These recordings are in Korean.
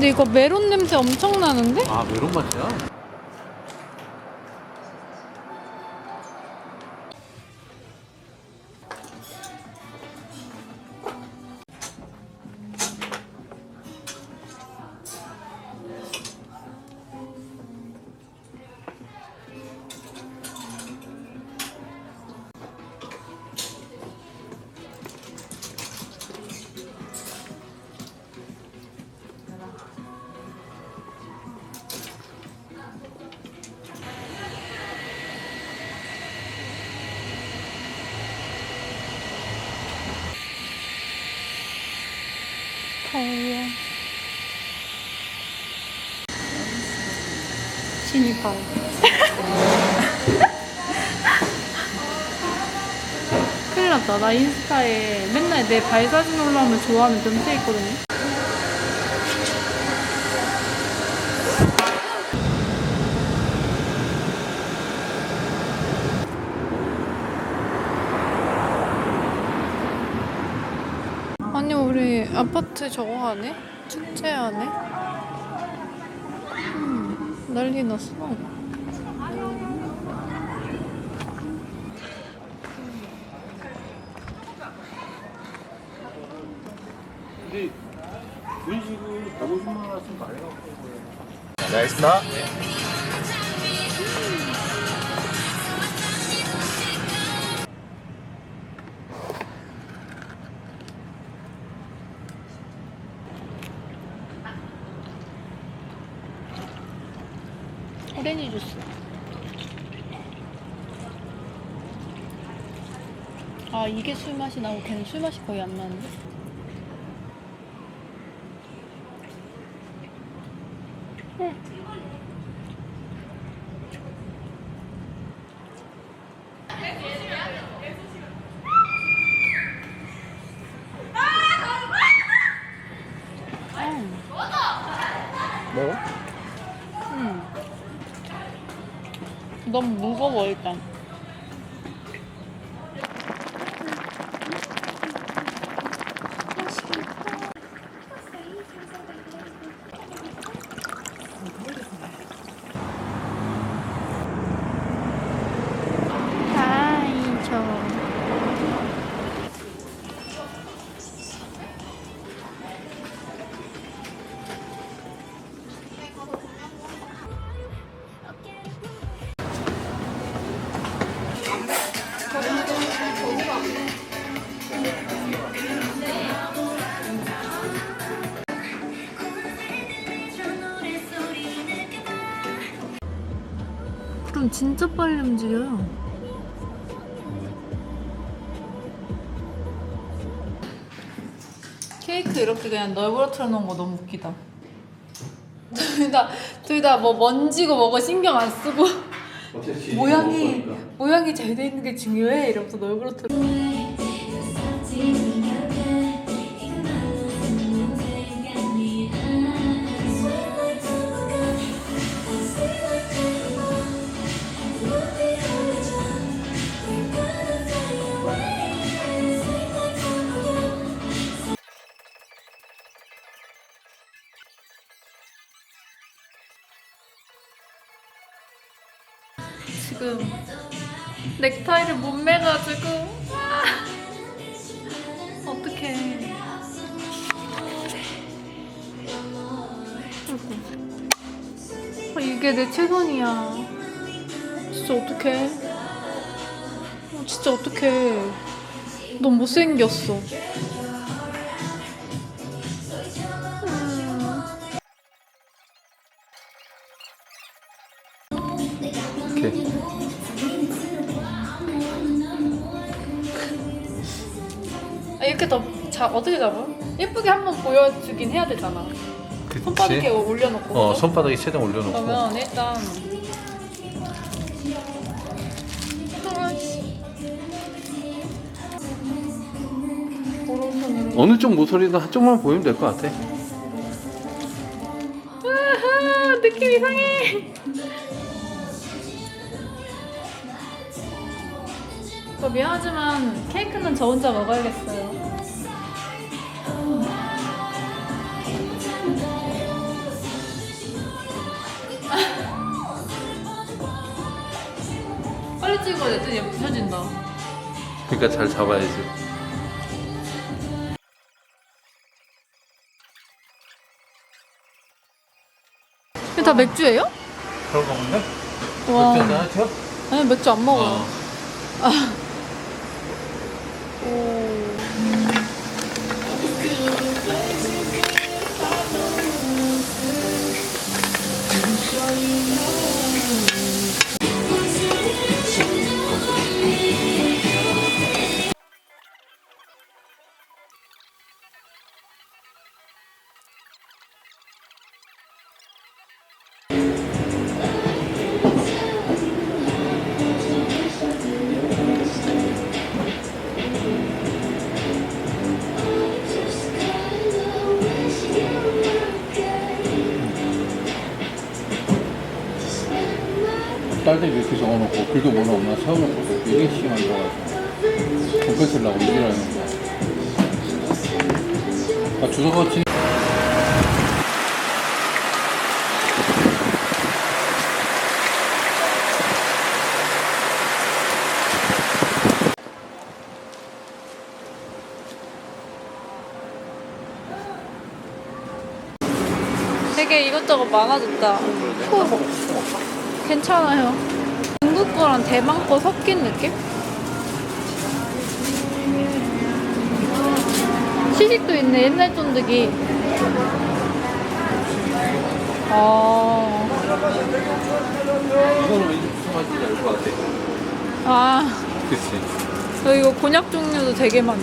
근데 이거 메론 냄새 엄청 나는데? 아 메론 맛이야? 더워. 신이발. 큰일 났다. 나 인스타에 맨날 내 발 사진 올라오면 좋아하는 변태 있거든요. 아니 우리 아파트 저거 하네? 축제 하네? 음, 난리 났어. 근데 이런 식으로 150만 원씩 많이 갖고 나이스 나? 오렌지 주스. 아 이게 술 맛이 나고 걔는 술 맛이 거의 안 나는데? 응. 음. 뭐? 음. 너무 무거워 일단. 진짜 빨리 움직여요. 케이크 이렇게 그냥 널브러뜨려 놓은 거 너무 웃기다. 둘 다, 둘다뭐 먼지고 뭐고 신경 안 쓰고 모양이, 모양이 잘 돼 있는 게 중요해. 이러면서 널브러뜨려. 지금 넥타이를 못 매가지고 아, 어떡해. 아, 이게 내 최선이야. 진짜 어떡해. 어, 진짜 어떡해. 너무 못생겼어 이렇게 더 자, 어떻게 잡아? 예쁘게 한번 보여주긴 해야 되잖아. 손바닥에 올려놓고. 어 손바닥에 최대한 올려놓고 그러면 일단 오른손으로 어느 쪽 모서리든 한쪽만 보이면 될 것 같아 아하 느낌 이상해 저 미안하지만 케이크는 저 혼자 먹어야겠어요 빨리 찍어야 돼. 얘 부서진다. 그러니까 잘 잡아야지. 이거 다 맥주예요? 그런 거 없네? 와. 하죠? 아니 맥주 안 먹어요. 어. 오. 딸들 이렇게 적어놓고 글도 없나 세워놓고 이게 시간 들어가지고 돈패 쓰려고 일하는 거. 아 주소가 치 되게 이것저것 많아졌다. 후. 괜찮아요. 중국 거랑 대만 거 섞인 느낌? 시식도 있네, 옛날 쫀득이. 아, 이거는 알것 같아. 아, 그치. 저 이거 곤약 종류도 되게 많네.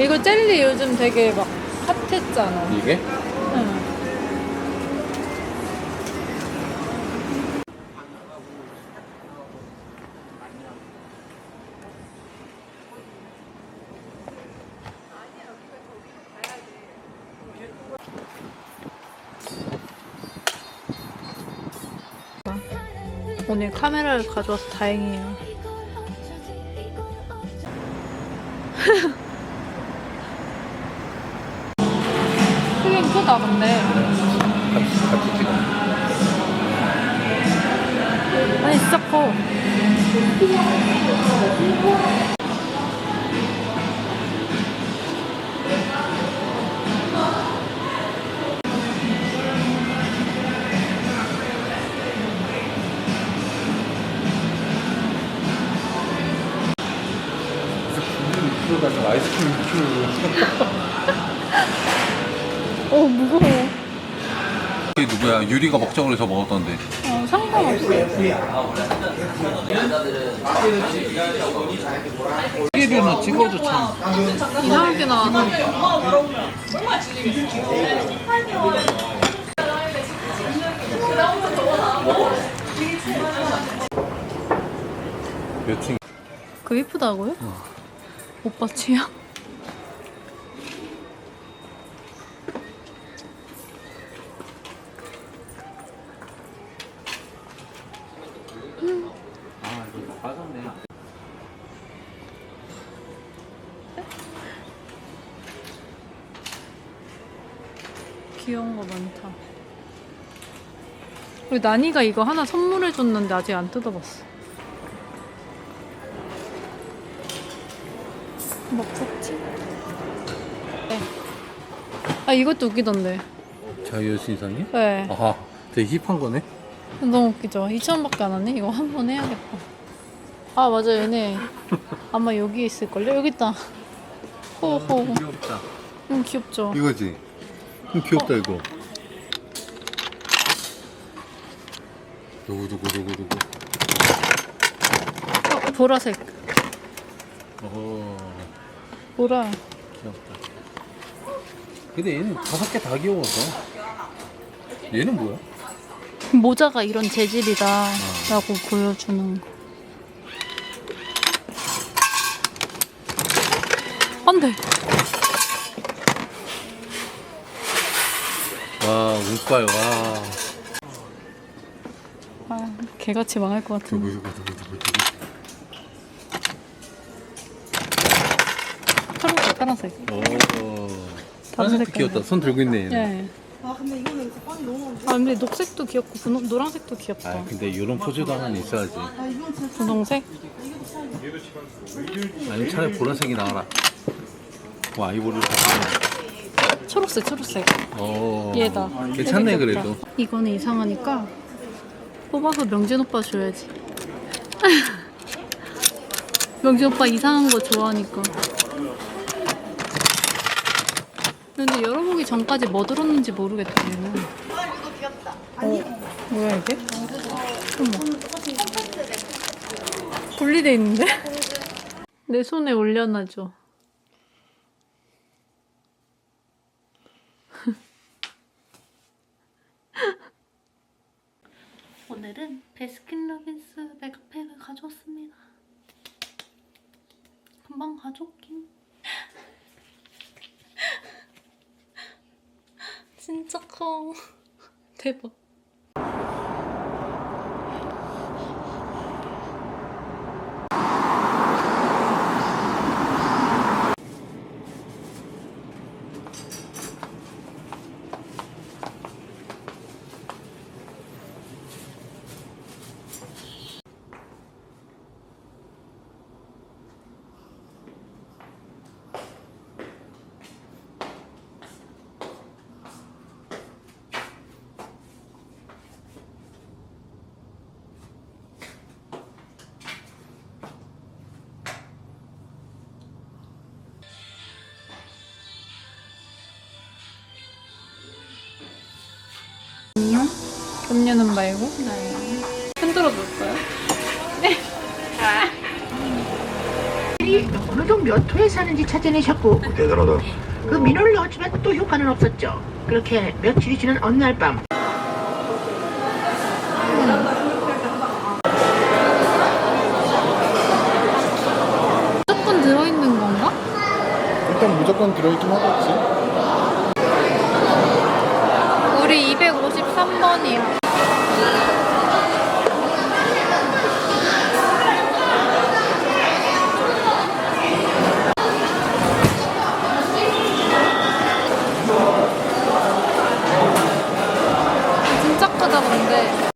이거 젤리 요즘 되게 막 핫했잖아. 이게? 오늘 카메라를 가져와서 다행이에요. 크긴 크다 근데. 같이, 같이 찍어. 아니 진짜 커. 아이스크림 2kg. 어 무거워. 이게 누구야? 유리가 먹자고 해서 먹었던데. 어 상관없어. 시계류는 찍어도 참. 이상하게 나왔어. 몇 층? 그 이쁘다고요? 오빠 취향? 귀여운 거 많다. 우리 나니가 이거 하나 선물해 줬는데 아직 안 뜯어봤어. 아 이것도 웃기던데. 자유신상이? 네. 아하, 되게 힙한 거네. 너무 웃기죠? 2,000원밖에 안 하네? 이거 한 번 해야겠다. 아, 맞아, 얘네. 아마 여기 있을걸요? 여기 있다. 호호. 귀엽다. 음, 귀엽죠? 이거지? 음, 귀엽다, 이거. 누구, 누구, 누구, 누구. 어, 보라색. 어, 보라. 귀엽다. 근데 얘는 다섯 개 다 귀여워서. 얘는 뭐야? 모자가 이런 재질이다. 라고 보여주는 거. 안 돼. 와, 운빨, 와. 아, 개같이 망할 것 같은데. 누구, 누구, 누구, 누구, 파란색, 파란색. 오. 다른 파란색 색깔. 귀엽다. 손 들고 있네, 얘는. 네. 아 근데 이거는 이제 아 근데 녹색도 귀엽고 분홍, 노란색도 귀엽다. 아 근데 이런 포즈도 하나 있어야지. 분홍색? 아니 차라리 보라색이 나와라. 뭐 아이보리를 다. 초록색 초록색. 어. 얘다. 괜찮네 그래도. 귀엽다. 이거는 이상하니까 뽑아서 명진 오빠 줘야지. 명진 오빠 이상한 거 좋아하니까. 근데 열어보기 전까지 뭐 들었는지 모르겠다 얘는. 이거 귀엽다. 어, 뭐야 이게? 어머. 분리돼 있는데? 내 손에 올려놔줘. 오늘은 베스킨라빈스 메가팩을 가져왔습니다. 금방 가져올긴. 진 커. 대박. 안녕? 음료는 말고? 네. 흔들어 볼까요? 어느 정몇 호에 사는지 찾아내셨고 대단하다. 그 민원을 넣었지만 또 효과는 없었죠. 그렇게 며칠이 지난 어느 날 밤 무조건 들어있는 건가? 일단 무조건 들어있긴 하겠지. 우리 253번이야. 진짜 크다 근데.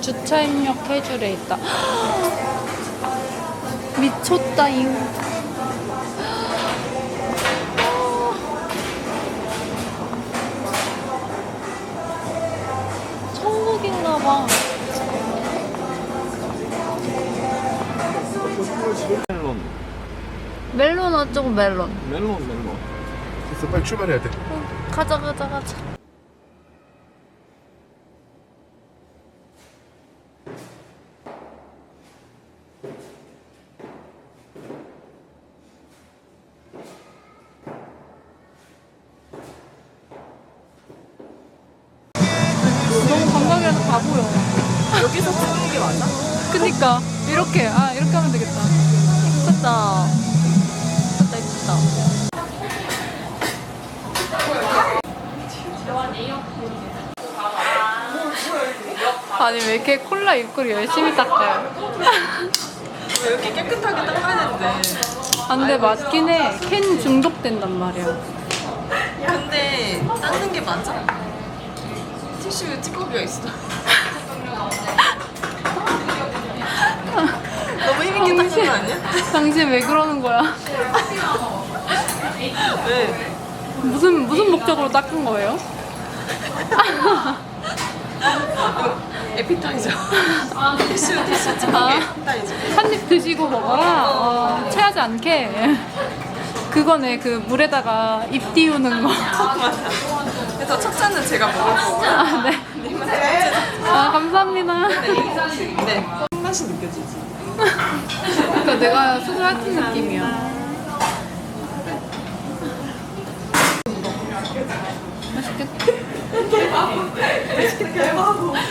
주차 입력 해줄에 있다. 미쳤다 잉. 멜론 어쩌고 멜론. 멜론, 멜론. 됐어, 빨리 출발해야 돼. 가자 가자 가자. 너무 관광이라서 다 보여. 여기서 찍는 게 맞아? 그니까 이렇게 아 이렇게 하면 되겠다. 이쁘다 아니 왜 이렇게 콜라 입구를 열심히 닦아요? 왜 이렇게 깨끗하게 닦아야 되는데. 아, 근데 맞긴 해. 캔 중독된단 말이야. 근데 닦는 게 맞아? 티슈 찌꺼기가 있어. 너무 힘있게 닦는 거 아니야? 당신 왜 그러는 거야? 왜? 무슨 무슨 목적으로 닦은 거예요? 에피타이저. 티슈, 티슈 찌꺼기 아. 에피타이저. 한입 드시고 먹어라. 어, 체하지 않게. 그거네 그 물에다가 입 띄우는 거. 아, 맞아. 그래서 첫 잔은 제가 먹을 거고요. 아 네. 님은 세 번째 잔. 아 감사합니다. 네. 맛이 느껴지지. 그러니까 내가 수술 같은 느낌이야. 맛있겠다.